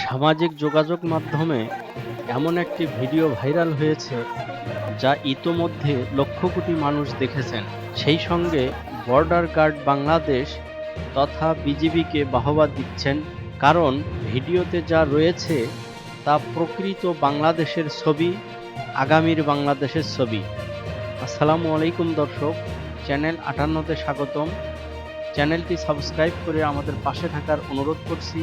সামাজিক যোগাযোগ মাধ্যমে এমন একটি ভিডিও ভাইরাল হয়েছে যা ইতোমধ্যে লক্ষ কোটি মানুষ দেখেছেন। সেই সঙ্গে বর্ডার গার্ড বাংলাদেশ তথা বিজিবিকে বাহবা দিচ্ছেন, কারণ ভিডিওতে যা রয়েছে তা প্রকৃত বাংলাদেশের ছবি, আগামীর বাংলাদেশের ছবি। আসসালামু আলাইকুম দর্শক, চ্যানেল আটান্নতে স্বাগতম। চ্যানেলটি সাবস্ক্রাইব করে আমাদের পাশে থাকার অনুরোধ করছি।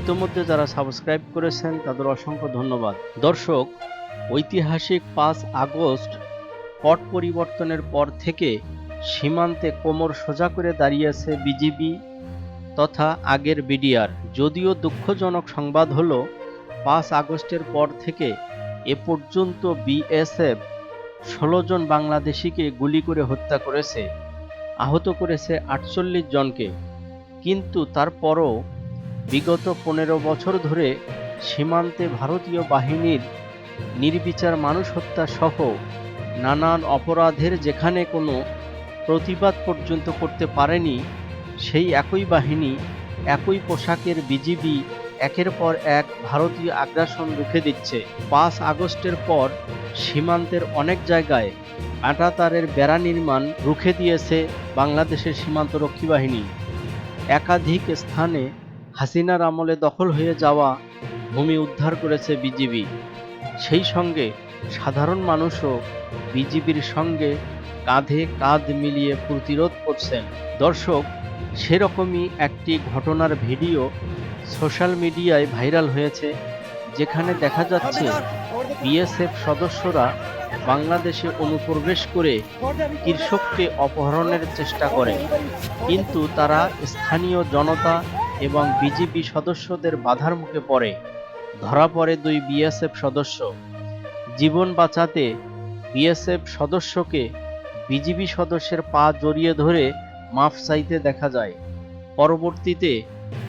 ইতোমধ্যে যারা সাবস্ক্রাইব করেছেন, তাদের অসংখ্য ধন্যবাদ। দর্শক, ঐতিহাসিক পাঁচ আগস্ট পট পরিবর্তনের পর থেকে সীমান্তে কোমর সোজা করে দাঁড়িয়েছে বিজিবি তথা আগের বিডিআর। যদিও দুঃখজনক সংবাদ হলো, পাঁচ আগস্টের পর থেকে এ পর্যন্ত বিএসএফ ষোলো জন বাংলাদেশিকে গুলি করে হত্যা করেছে, আহত করেছে আটচল্লিশ জনকে। কিন্তু তারপরও বিগত পনেরো বছর ধরে সীমান্তে ভারতীয় বাহিনীর নির্বিচার মানুষ হত্যা সহ নানান অপরাধের যেখানে কোনো প্রতিবাদ পর্যন্ত করতে পারেনি, সেই একই বাহিনী, একই পোশাকের বিজিবি একের পর এক ভারতীয় আগ্রাসন রুখে দিচ্ছে। পাঁচ আগস্টের পর সীমান্তের অনেক জায়গায় আটাতারের বেড়া নির্মাণ রুখে দিয়েছে বাংলাদেশের সীমান্তরক্ষী বাহিনী। একাধিক স্থানে হাসিনার আমলে দখল হয়ে যাওয়া ভূমি উদ্ধার করেছে বিজিবি। সেই সঙ্গে সাধারণ মানুষও বিজিবির সঙ্গে কাঁধে কাঁধ মিলিয়ে প্রতিরোধ করছেন। দর্শক, সেরকমই একটি ঘটনার ভিডিও সোশ্যাল মিডিয়ায় ভাইরাল হয়েছে, যেখানে দেখা যাচ্ছে বিএসএফ সদস্যরা বাংলাদেশে অনুপ্রবেশ করে কৃষককে অপহরণের চেষ্টা করে কিন্তু তারা স্থানীয় জনতা এবং বিজেপি সদস্যদের বাধার মুখে পড়ে। ধরা পড়ে দুই বিএসএফ সদস্য। জীবন বাঁচাতে বিএসএফ সদস্যকে বিজিবি সদস্যের পা জড়িয়ে ধরে মাফ চাইতে দেখা যায়। পরবর্তীতে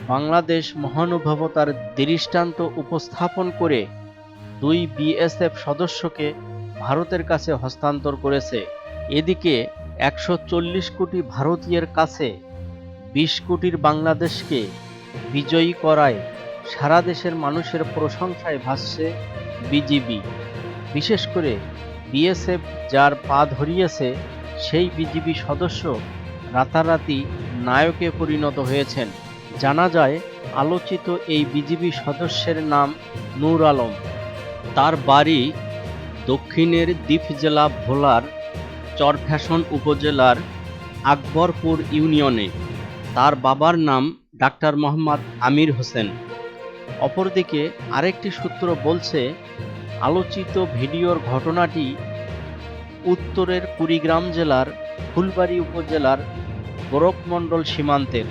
বাংলাদেশ মহানুভবতার দৃষ্টান্ত উপস্থাপন করে দুই বিএসএফ সদস্যকে ভারতের কাছে হস্তান্তর করেছে। এদিকে একশো চল্লিশ কোটি ভারতীয়ের কাছে বিশ কোটির বাংলাদেশকে বিজয়ী করায় সারা দেশের মানুষের প্রশংসায় ভাসছে বিজিবি। বিশেষ করে বিএসএফ যার পা ধরিয়েছে, সেই বিজিবি সদস্য রাতারাতি নায়কে পরিণত হয়েছেন। জানা যায়, আলোচিত এই বিজিবি সদস্যের নাম নূর আলম। তার বাড়ি দক্ষিণের দ্বীপ জেলা ভোলার চরফ্যাশন উপজেলার আকবরপুর ইউনিয়নে। তার বাবার নাম ডাক্তার মোহাম্মদ আমির হোসেন। অপরদিকে আরেকটি সূত্র বলছে, আলোচিত ভিডিওর ঘটনাটি উত্তরের কুড়িগ্রাম জেলার ফুলবাড়ি উপজেলার গোরখমণ্ডল সীমান্তের,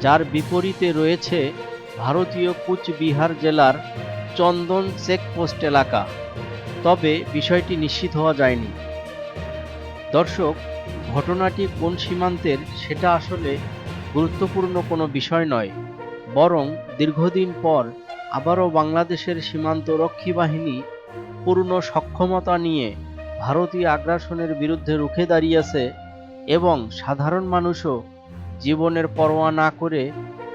যার বিপরীতে রয়েছে ভারতীয় কুচবিহার জেলার চন্দন চেকপোস্ট এলাকা। তবে বিষয়টি নিশ্চিত হওয়া যায়নি। দর্শক, ঘটনাটি কোন সীমান্তের সেটা আসলে গুরুত্বপূর্ণ কোনো বিষয় নয়, বরং দীর্ঘদিন পর আবারও বাংলাদেশের সীমান্ত রক্ষী বাহিনী পূর্ণ সক্ষমতা নিয়ে ভারতীয় আগ্রাসনের বিরুদ্ধে রুখে দাঁড়িয়েছে এবং সাধারণ মানুষও জীবনের পরোয়া না করে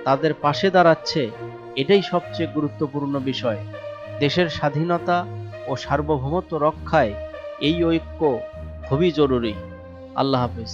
তাদের পাশে দাঁড়াচ্ছে, এটাই সবচেয়ে গুরুত্বপূর্ণ বিষয়। দেশের স্বাধীনতা ও সার্বভৌমত্ব রক্ষায় এই ঐক্য খুবই জরুরি। আল্লাহ হাফেজ।